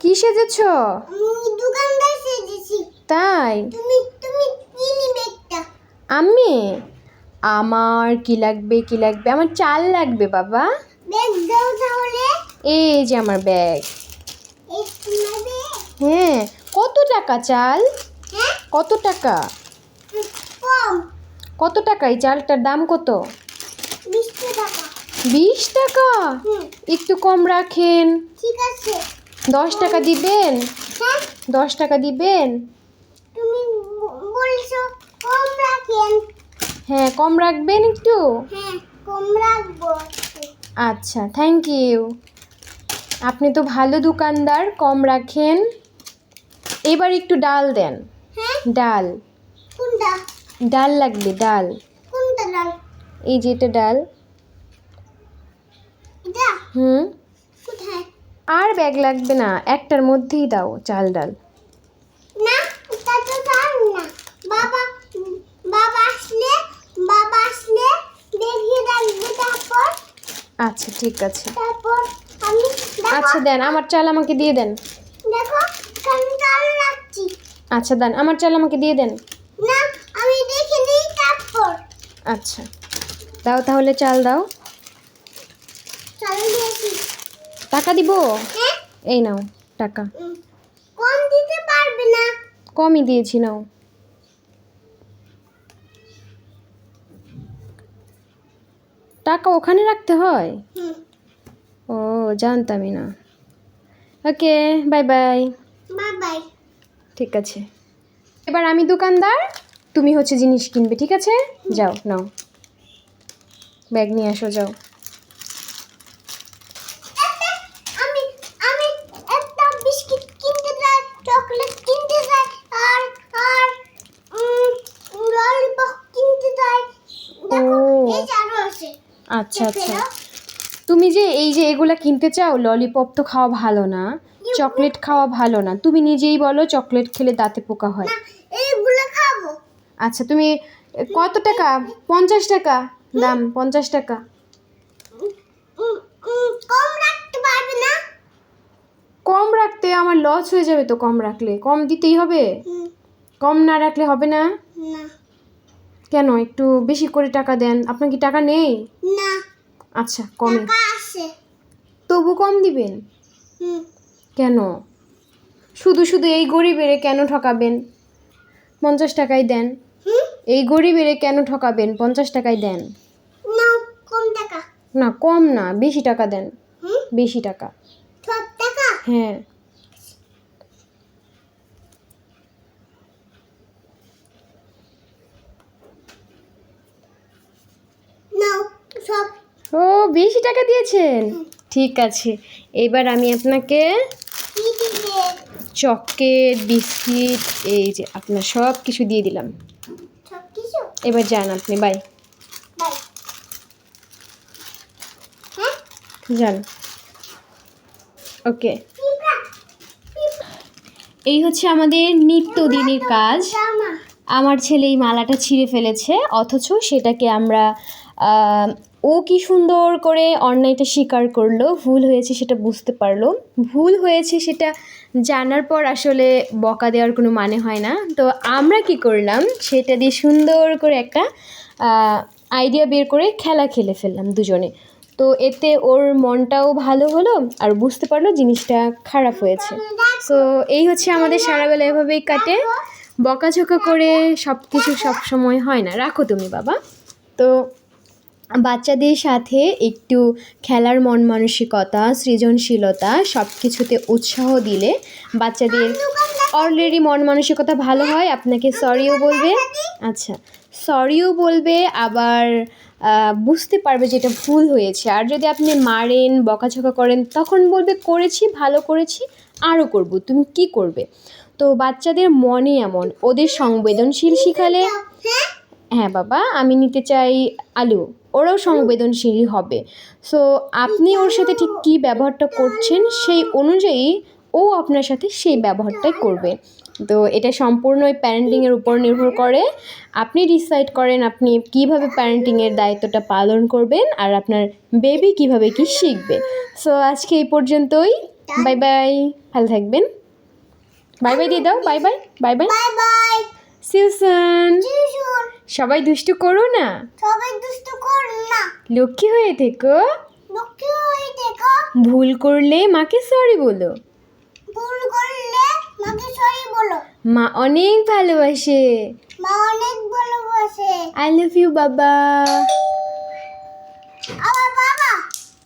কি সেজেছ? আমি দোকানদার সেজেছি। তাই? তুমি তুমি কি নিবে একটা? আমি? আমার কি লাগবে কি লাগবে? আমার চাল লাগবে বাবা। ব্যাগ দাও তাহলে। এই যে আমার ব্যাগ। হ্যাঁ। কত টাকা চাল? হ্যাঁ? কত টাকা? কত টাকা? এই চালটার দাম কত? বিশ টাকা। একটু কম রাখেন। ঠিক আছে। দশ টাকা দিবেন? দশ টাকা দিবেন? তুমি বলছো কম রাখেন। হ্যাঁ কম রাখবেন একটু? হ্যাঁ কম রাখব আচ্ছা থ্যাংক ইউ আপনি তো ভালো দোকানদার কম রাখেন। এবার একটু ডাল দেন। হ্যাঁ? ডাল। ডাল লাগবে ডাল। এই যে এটা ডাল। হুম? কোথায়? আর ব্যাগ লাগবে না একটার মধ্যেই দাও চাল ডাল। না না। বাবা বাবা আসলে বাবা আসলে তারপর আচ্ছা ঠিক আছে। তারপর আমি আচ্ছা দেন আমার চাল আমাকে দিয়ে দেন। দেখো আমি ডাল রাখছি। আচ্ছা দেন আমার চাল আমাকে দিয়ে দেন। না আমি দেখে নিই তারপর। আচ্ছা দাও তাহলে চাল দাও চাল দিয়েছি টাকা দিব? হ্যাঁ। এই নাও টাকা। কম দিতে পারবে না। কমই দিয়েছি নাও। টাকা ওখানে রাখতে হয়? ও জানতামই না। Okay bye bye. Bye bye. ঠিক আছে। এবার আমি দোকানদার তুমি হচ্ছে জিনিস কিনবে ঠিক আছে? যাও নাও। ব্যাগ নিয়ে আসো যাও আমি আমি একটা বিস্কিট কিনতে চাই চকলেট কিনতে চাই আর আর ললিপপ কিনতে চাই দেখো ও। এই যে আরও আছে আচ্ছা আচ্ছা। তুমি যে এই যে এগুলা কিনতে চাও ললিপপ তো খাওয়া ভালো না চকলেট খাওয়া ভালো না। তুমি নিজেই বলো চকলেট খেলে দাঁতে পোকা হয়। এইগুলো খাব। আচ্ছা তুমি কত টাকা? পঞ্চাশ টাকা? দাম পঞ্চাশ টাকা? কম রাখতে পারবে না। কম রাখতে আমার লস হয়ে যাবে তো কম রাখলে। কম দিতেই হবে? কম না রাখলে হবে না? না। কেন? একটু বেশি করে টাকা দেন। আপনার কি টাকা নেই? না। আচ্ছা কমে। আছে। তবু কম দিবেন? হুম। কেন? শুধু শুধু এই গরিবেরে কেন ঠকাবেন? পঞ্চাশ টাকাই দেন। এই গরিবেরে কেন ঠকাবেন? পঞ্চাশ টাকাই দেন। না কম না বেশি টাকা দেন। বেশি টাকা? হ্যাঁ নাও সব ও বেশি টাকা দিয়েছেন? ঠিক আছে। এবার আমি আপনাকে চকলেট বিস্কিট এই যে আপনার সব কিছু দিয়ে দিলাম। এবার যান আপনি বাই। হ্যাঁ? যান। ওকে। এই হচ্ছে আমাদের নিত্যদিনের কাজ। আমার ছেলে এই মালাটা ছিঁড়ে ফেলেছে অথচ সেটাকে আমরা ও কি সুন্দর করে অন্যায়টা স্বীকার করল, ভুল হয়েছে সেটা বুঝতে পারল। ভুল হয়েছে সেটা জানার পর আসলে বকা দেওয়ার কোনো মানে হয় না। তো আমরা কি করলাম, সেটা দিয়ে সুন্দর করে একটা আইডিয়া বের করে খেলা খেলে ফেললাম দুজনে। তো এতে ওর মনটাও ভালো হলো আর বুঝতে পারল জিনিসটা খারাপ হয়েছে। সো এই হচ্ছে আমাদের সারাবেলা এভাবেই কাটে। বকাঝোকা করে সব কিছু সব সময় হয় না। রাখো তুমি বাবা। তো বাচ্চাদের সাথে একটু খেলার মন মানসিকতা, সৃজনশীলতা সব কিছুতে উৎসাহ দিলে বাচ্চাদের অলরেডি মন মানসিকতা ভালো হয়। আপনাকে সরিও বলবে। আচ্ছা সরিও বলবে, আবার বুঝতে পারবে যে এটা ভুল হয়েছে। আর যদি আপনি মারেন, বকাঝকা করেন, তখন বলবে, করেছি, ভালো করেছি আরও করব। তুমি কি করবে? তো বাচ্চাদের মনে এমন, ওদের সংবেদনশীল শিখালে হ্যাঁ বাবা আমি নিতে চাই আলু। ওরাও সংবেদনশীল হবে। সো আপনি ওর সাথে ঠিক কী ব্যবহারটা করছেন সেই অনুযায়ী ও আপনার সাথে সেই ব্যবহারটাই করবে। তো এটা সম্পূর্ণ ওই প্যারেন্টিংয়ের উপর নির্ভর করে। আপনি ডিসাইড করেন আপনি কীভাবে প্যারেন্টিংয়ের দায়িত্বটা পালন করবেন আর আপনার বেবি কীভাবে কি শিখবে। সো আজকে এই পর্যন্তই। বাই বাই ভালো থাকবেন। বাই বাই দিয়ে দাও। বাই বাই বাই বাই সিউসন সবাই দুষ্টু করো না? সবাই দুষ্টু করো না। লক্ষ্মী হয়ে থেকো। লক্ষ্মী হয়ে থেকো। ভুল করলে মাকে সরি বলো। ভুল করলে মাকে সরি বলো। মা অনেক ভালোবাসে। মা অনেক ভালোবাসে। আই লাভ ইউ বাবা।